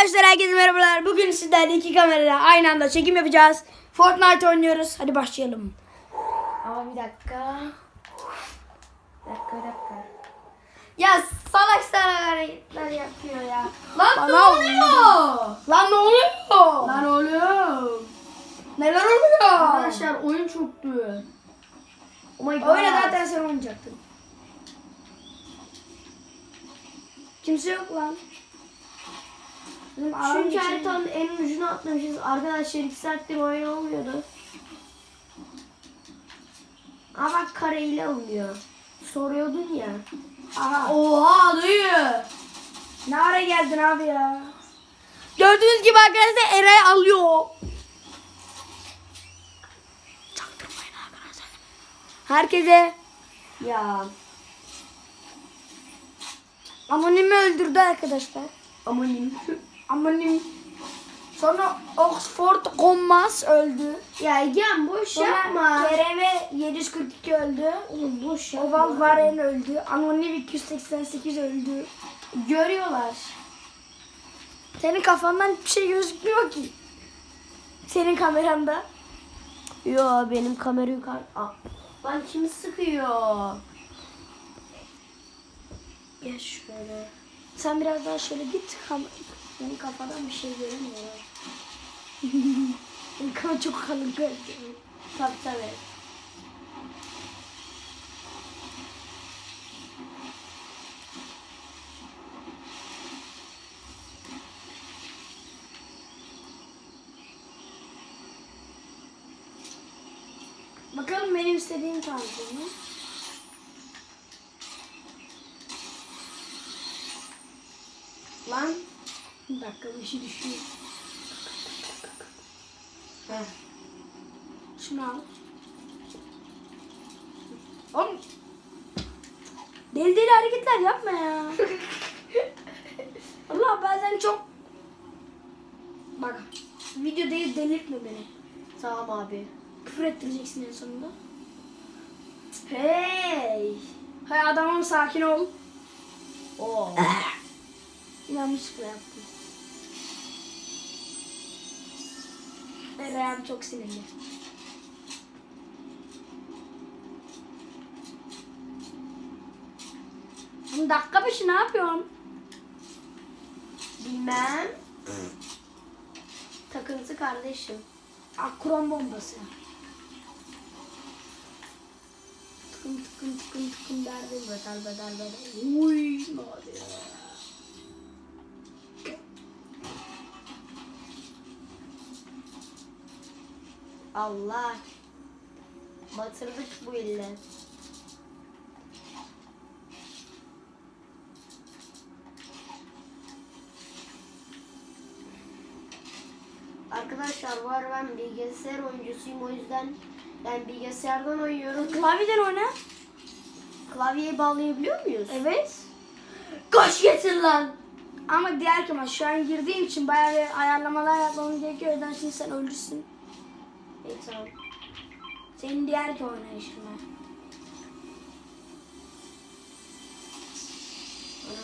Arkadaşlar herkese merhabalar. Bugün sizlerle iki kamerayla aynı anda çekim yapacağız. Fortnite oynuyoruz. Hadi başlayalım. Ama bir dakika. Bir dakika bir dakika. Ya salak salak hareketler yapıyor ya. Lan ne oluyor? Lan ne oluyor? Lan oğlum. Neler oluyor? Arkadaşlar oyun çöktü. Oh my god. Öyle zaten sen oynayacaktın. Kimse yok lan. Bizim Çünkü için- haritanın en ucuna atlamışız. Arkadaşlar 2 saattir oyun olmuyordu. Ama bak kareyle alınıyor. Soruyordun ya. Aha. Oha dayı. Ne ara geldin abi ya? Gördüğünüz gibi arkadaşlar Eray alıyor. Çaktırmayın arkadaşlar. Herkese Ya anonimi öldürdü arkadaşlar. Amanim. Anonim. Sonra Oxford Conmas öldü. ya Egen boş Sonra yapma. Kereme 742 öldü. Oğlum boş yapma. Oval Varen öldü. Anonim 288 öldü. Görüyorlar. Senin kafandan hiçbir şey gözükmüyor ki. Senin kameranda. Yo benim kamera yukarı. Aa, Lan kimi sıkıyor? Gel şöyle. Sen biraz daha şöyle git. Kam Senin kafadan bir şey göremiyorlar. Senin kafa çok kalın gözüküyor. Tabii tabii. Bakalım benim istediğim tarzı mı? Lan. Bir dakika şey düşüyor. Heh. Şunu al. Oğlum. Deli deli hareketler yapma ya. Allah bazen çok... Bak. Video değil delirtme beni. Tamam abi. Küfür ettireceksin en sonunda. Hey. Hay adamım sakin ol. Oo. Yanlışlıkla yaptım. Eren çok sinirli. Bu dakika başı ne yapıyorsun? Bilmem. Takıntı kardeşim. Akron bombası. Tıkın tıkın tıkın tıkın derdim bedel bedel bedel. Uy ne oluyor? Allah. Batırdık bu ille. Arkadaşlar var ben bilgisayar oyuncusuyum o yüzden ben bilgisayardan oynuyorum. Klavyeden oyna. Klavyeyi bağlayabiliyor muyuz? Evet. Koş getir lan. Ama diğer kemal şu an girdiğim için bayağı bir ayarlamalar yapmamız gerekiyor. Yüzden şimdi sen ölürsün. Tamam. Senin diğer ki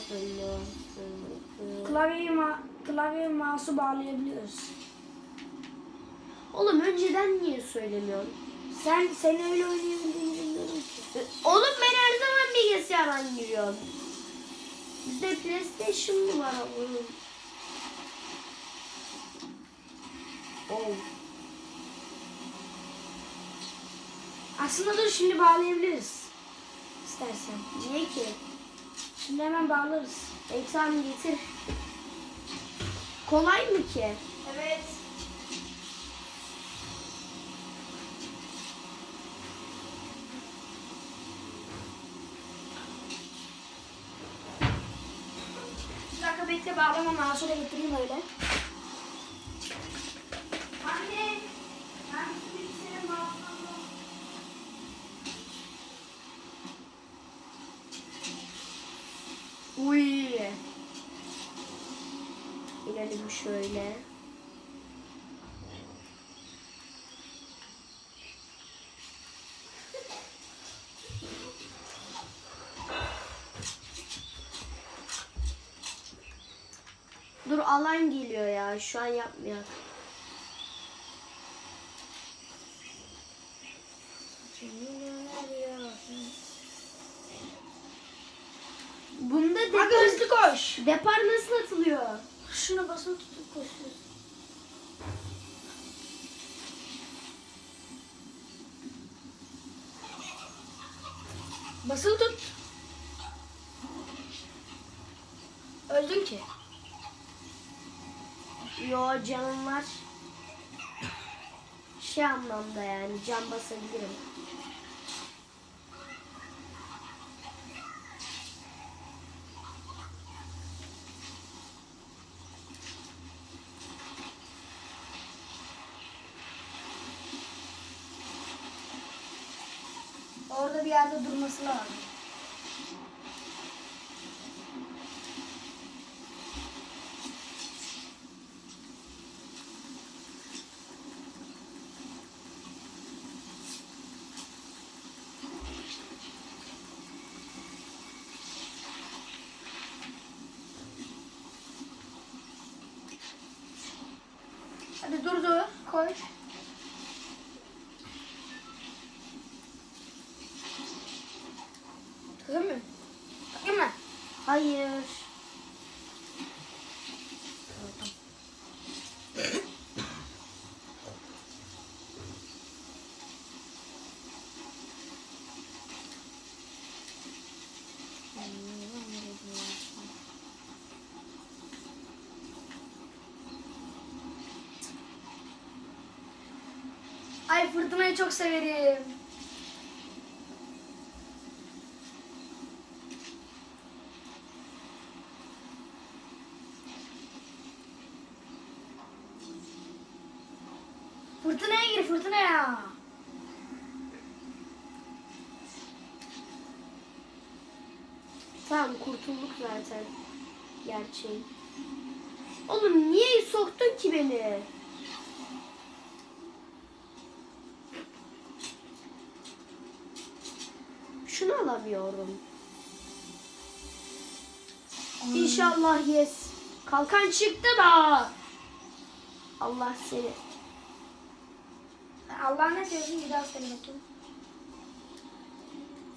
söylüyor. Klavyeyi, ma klavyeyi mouse'u bağlayabiliyoruz. Oğlum önceden niye söylemiyorsun? Sen seni öyle oynayabildiğini bilmiyorum ki. Oğlum ben her zaman bilgisayardan giriyorum. Bizde PlayStation mı var oğlum? Oh. Aslında dur şimdi bağlayabiliriz. İstersen. Niye ki? Şimdi hemen bağlarız. E tamam getir. Kolay mı ki? Evet. Bir dakika bekle bağlama mouse'u da getireyim öyle. Anne. Ben şu bilgisayarın mouse'unu Uy. İnelim şöyle. Dur alay an geliyor ya. Şu an yapmıyor. Öldün ki. Yo canım var. Şey anlamda yani can basabilirim. Orada bir yerde durması lazım. Bye. Ay fırtınayı çok severim. Fırtınaya gir fırtınaya. Tamam kurtulduk zaten. Gerçeği. Oğlum niye soktun ki beni? Alamıyorum. İnşallah yes. Kalkan çıktı da. Allah seni. Allah ne diyorsun bir daha söyle bakayım.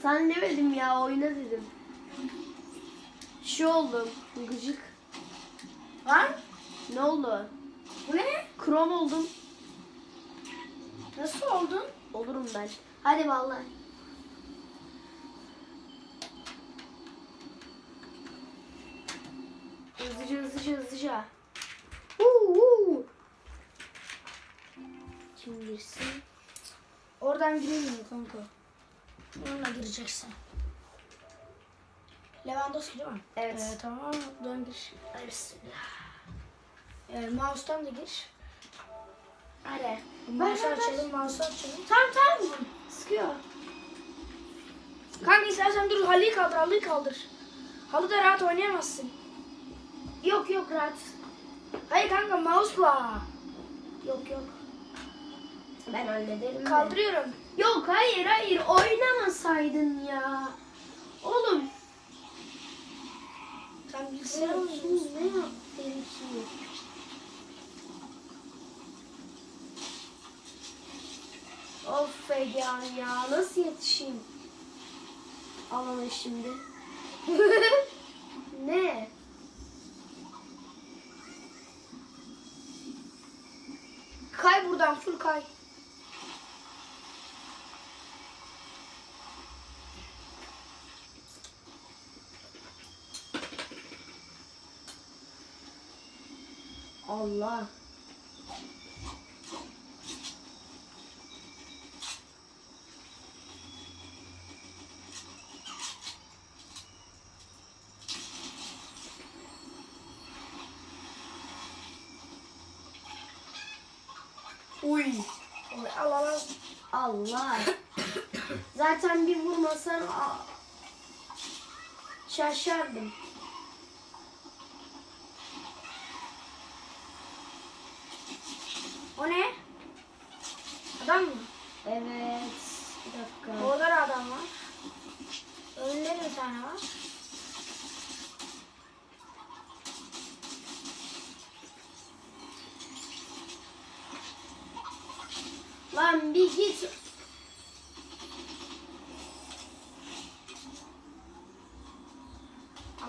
Sen demedim ya oyna dedim. Şey oldum. Gıcık. Lan Ne oldu? bu ne? Krom oldum. Nasıl oldun? Olurum ben. Hadi vallahi. Hızlıca hızlıca hızlıca. Huu, huu. Kim girsin? Oradan giremiyor kanka. Onunla gireceksin. Lewandowski değil mi? Evet. Ee, tamam dön gir. Hadi bismillah. Ee, mouse'dan da gir. Hadi. Mouse'u açalım, mouse'u açalım. Tamam tamam. Sıkıyor. Kanka istersen dur halıyı kaldır, halıyı kaldır. Halıda rahat oynayamazsın. Yok yok rahat. Hayır kanka mouse'la. Yok yok. Ben hallederim. de. Kaldırıyorum. Yok hayır hayır oynamasaydın ya. Oğlum. Sen bilgisayar oynuyorsun. ne yaptın ki? Of Egehan ya nasıl yetişeyim? Al onu şimdi. ne? Kay buradan full kay. Allah. Uy. Al al al. Allah. Zaten bir vurmasan şaşardım. O ne? Adam mı? Evet. Bir dakika. Orada da adam var. Önünde de bir tane var. Lan bir git.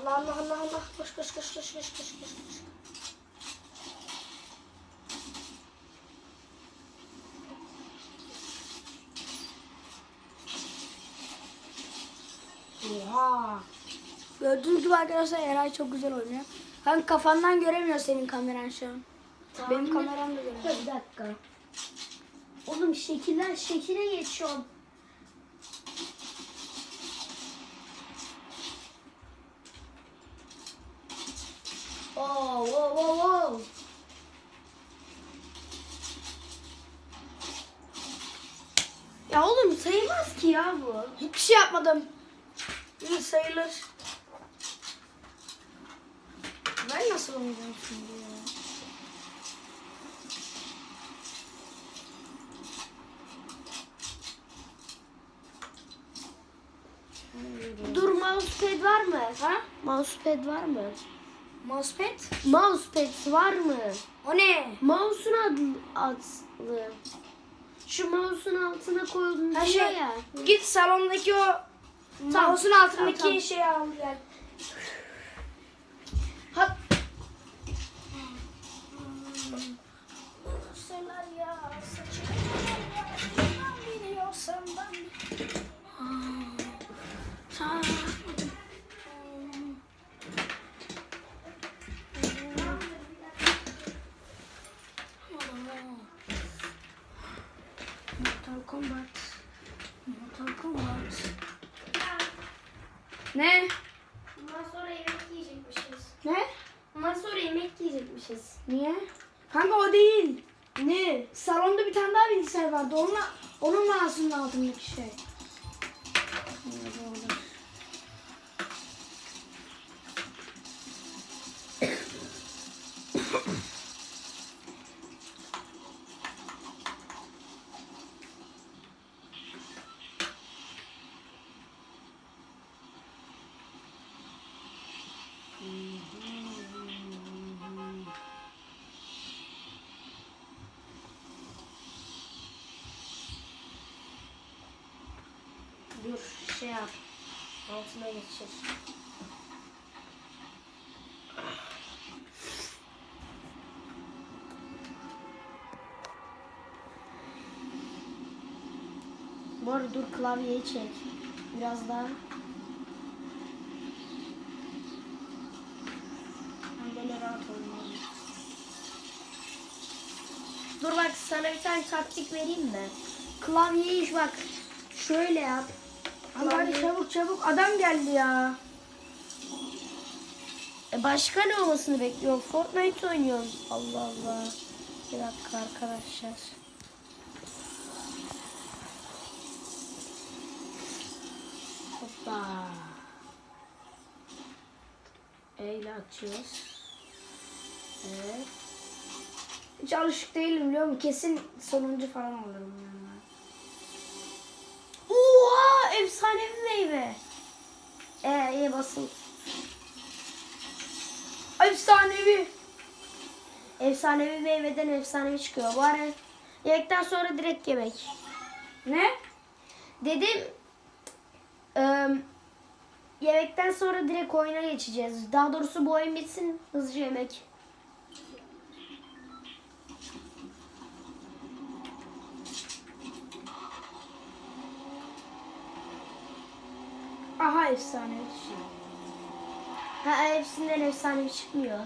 Allah Allah Allah Allah. Koş koş koş koş koş koş koş. koş. Oha. Gördüğünüz gibi arkadaşlar Eray çok güzel oynuyor. Kanka kafandan göremiyor senin kameran şu an. Benim kameram da göremiyor. Bir dakika. Oğlum şekiller şekile geçiyorum. Oh, wow, wow, wow. Ya oğlum sayılmaz ki ya bu. Hiçbir şey yapmadım. İyi sayılır. Ben nasıl oynayacağım şimdi ya? Dur mousepad var mı? Ha? Mousepad var mı? Mousepad? Mousepad var mı? O ne? Mouse'un adlı, adlı. Şu mouse'un altına koyulmuş Ha şey, ya. git salondaki o mouse'un altındaki tamam. şeyi al gel. Salonda bir tane daha bilgisayar vardı. Onunla, onun mouse'unun altındaki şey. Dur Altına geçir. Bu arada dur klavyeyi çek. Biraz daha. Ben böyle rahat olmalıyım. Dur bak sana bir tane taktik vereyim mi? Klavyeyi bak şöyle yap. Ama hadi çabuk çabuk adam geldi ya. E başka ne olmasını bekliyorum? Fortnite oynuyorum. Allah Allah. Bir dakika arkadaşlar. Hoppa. E ile açıyoruz. Evet. Hiç alışık değilim biliyor musun? Kesin sonuncu falan olurum yani. Oha! Efsanevi meyve. E iyi basın. Efsanevi. Efsanevi meyveden efsanevi çıkıyor. Bu ara yemekten sonra direkt yemek. Ne? Dedim eee, yemekten sonra direkt oyuna geçeceğiz. Daha doğrusu bu oyun bitsin hızlıca yemek. Aha efsanevi şey. Ha hepsinden efsanevi çıkmıyor.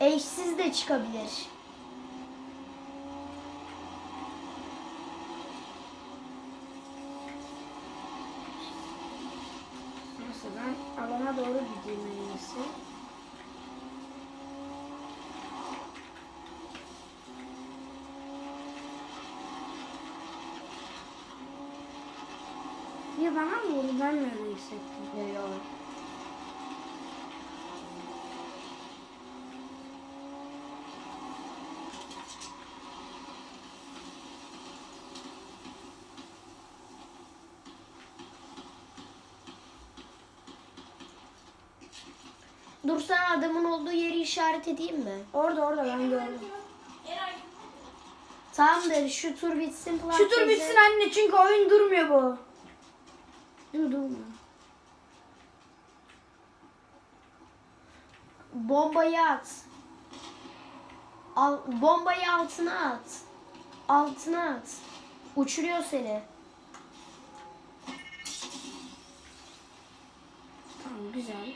Eşsiz de çıkabilir. Ben alana doğru gideyim en iyisi. Ya bana mı vurdu? Ben mi Dur sana adamın olduğu yeri işaret edeyim mi? Orada orada ben gördüm. Tamamdır şu tur bitsin. Şu tur bitsin anne çünkü oyun durmuyor bu. Değil mi Bombayı at. Al, bombayı altına at. Altına at. Uçuruyor seni. Tamam güzel.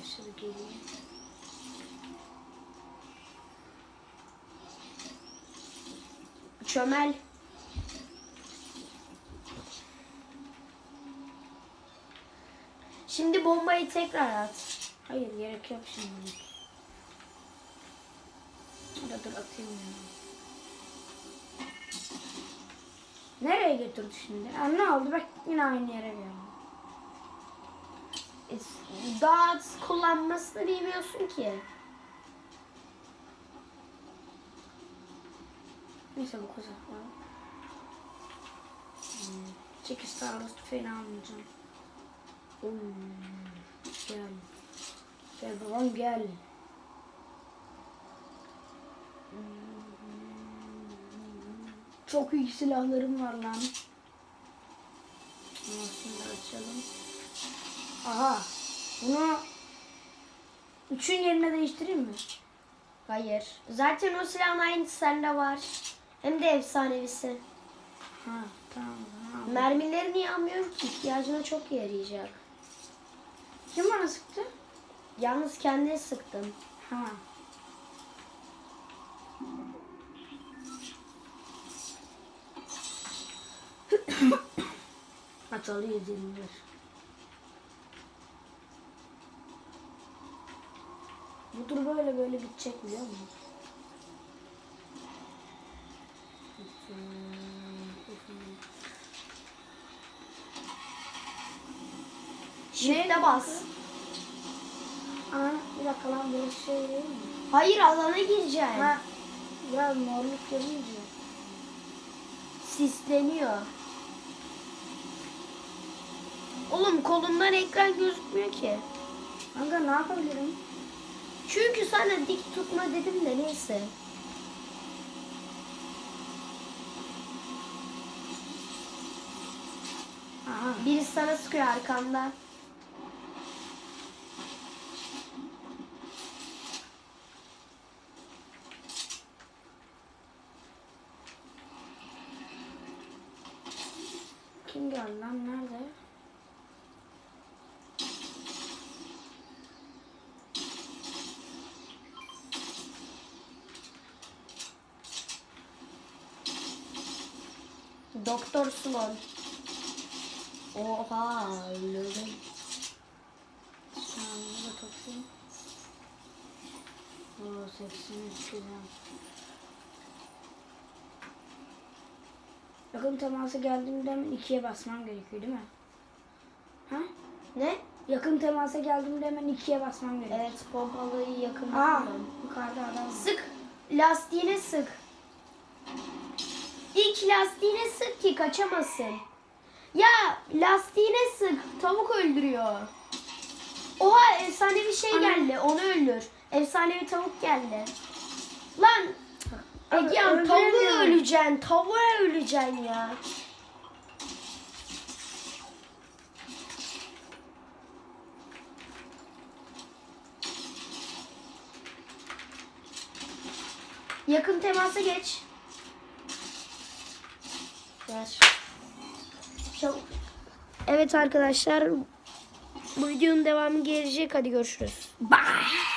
Başı da geliyor. Çömel. Şimdi bombayı tekrar at. Hayır gerek yok şimdi. Dur dur atayım. Nereye götürdü şimdi? Ha, ne oldu? Bak yine aynı yere geldi. E, Daha kullanmasını bilmiyorsun ki. Neyse bu kadar. Hmm. 8 tane tüfeğini almayacağım. Oo, gel. Gel babam gel. Çok iyi silahlarım var lan. Şimdi açalım. Aha. Bunu üçün yerine değiştireyim mi? Hayır. Zaten o silahın aynısı sende var. Hem de efsanevisi. Ha tamam. tamam. Mermileri niye almıyorum ki? İhtiyacına çok yarayacak. Kim bana sıktı? Yalnız kendine sıktım. Ha. Atalı yediğimdir. Bu tur böyle böyle bitecek biliyor musun? Shift'e bas. Aa, bir dakika lan burası şey değil mi? Hayır alana gireceksin. Ha, biraz morluk görünce. Sisleniyor. Oğlum kolumdan ekran gözükmüyor ki. Kanka ne yapabilirim? Çünkü sana dik tutma dedim de neyse. Aha. Biri sana sıkıyor arkanda. Kim geldi lan? Nerede? Doktor Sloan. Oha öldürdüm. Tamam, burada toplayayım. Oo, 83 güzel. Yakın teması geldiğimde hemen ikiye basmam gerekiyor değil mi? Ha? Ne? Yakın temasa geldiğimde hemen ikiye basmam gerekiyor. Evet pompalıyı yakın Aa, yukarıda adam. var. Sık. Lastiğine sık. İlk lastiğine sık ki kaçamasın. Ya lastiğine sık. Tavuk öldürüyor. Oha efsanevi şey Ana. geldi. Onu öldür. Efsanevi tavuk geldi. Lan Egehan öldüremiyorum. öleceksin. Tavuğa öleceksin ya. Yakın temasa geç. Ver. Evet arkadaşlar. Bu videonun devamı gelecek. Hadi görüşürüz. Bye.